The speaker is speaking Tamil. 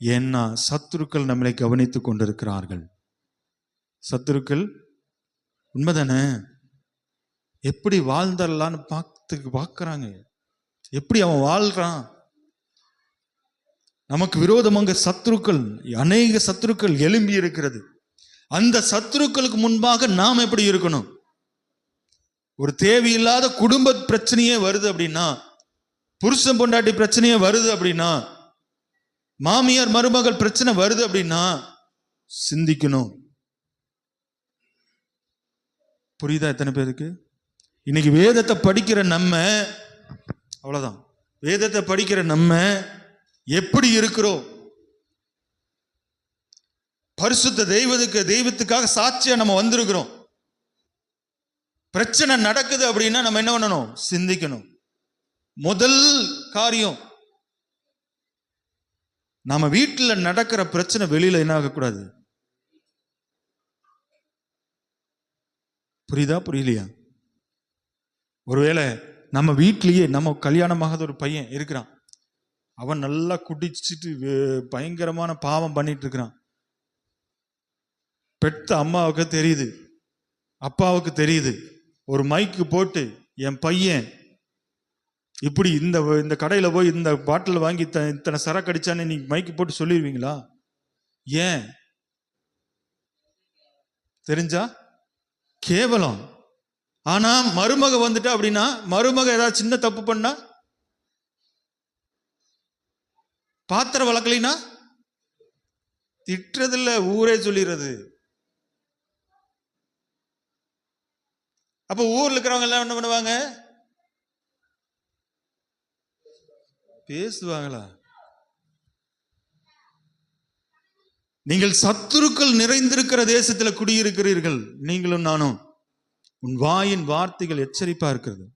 ஏன்னா சத்துருக்கள் நம்மளை கவனித்து கொண்டிருக்கிறார்கள்? சத்துருக்கள் உண்மைதானே? எப்படி வாழ்ந்தரலான்னு பார்த்து பார்க்குறாங்க. எப்படி அவன் வாழ்றான்? நமக்கு விரோதமாக சத்துருக்கள் அநேக சத்துருக்கள் எழும்பி இருக்கிறது. அந்த சத்துருக்களுக்கு முன்பாக நாம் எப்படி இருக்கணும்? ஒரு தேவையில்லாத குடும்ப பிரச்சனையே வருது அப்படின்னா புருஷன் பொண்டாட்டி பிரச்சனையே வருது அப்படின்னா மாமியார் மருமகள் பிரச்சனை வருது அப்படின்னா சிந்திக்கணும். புரியுதா எத்தனை பேருக்கு? இன்னைக்கு வேதத்தை படிக்கிற நம்ம அவ்வளவுதான். வேதத்தை படிக்கிற நம்ம எப்படி இருக்கிறோம்? பரிசுத்த தெய்வத்துக்கு தெய்வத்துக்காக சாட்சியா நம்ம வந்திருக்கிறோம். பிரச்சனை நடக்குது அப்படின்னா நம்ம என்ன பண்ணணும்? சிந்திக்கணும். முதல் காரியம் நம்ம வீட்டில் நடக்கிற பிரச்சனை வெளியில் என்ன ஆகக்கூடாது? புரியுதா புரியலையா? ஒருவேளை நம்ம வீட்லயே நம்ம கல்யாணமாகாத ஒரு பையன் இருக்கிறான். அவன் நல்லா குடிச்சிட்டு பயங்கரமான பாவம் பண்ணிட்டு இருக்கிறான். பெத்த அம்மாவுக்கு தெரியுது அப்பாவுக்கு தெரியுது. ஒரு மைக்கு போட்டு என் பையன் இப்படி இந்த இந்த கடையில் போய் இந்த பாட்டில் வாங்கி த- இத்தனை சரக்கு அடிச்சான்னு நீங்கள் மைக்கு போட்டு சொல்லிடுவீங்களா ஏன்? தெரிஞ்சா? கேவலம். ஆனா மருமக வந்துட்டா அப்படின்னா மருமக ஏதாவது சின்ன தப்பு பண்ணா? பாத்திரம் வளர்க்கலினா திட்டுறதில்ல ஊரே சொல்லிடுறது. அப்ப ஊர்ல இருக்கிறவங்க எல்லாம் என்ன பண்ணுவாங்க? பேசுவாங்களா? நீங்கள் சத்துருக்கள் நிறைந்திருக்கிற தேசத்தில் குடியிருக்கிறீர்கள். நீங்களும் நானும். உன் வாயின் வார்த்தைகள் எச்சரிப்பா இருக்கிறது.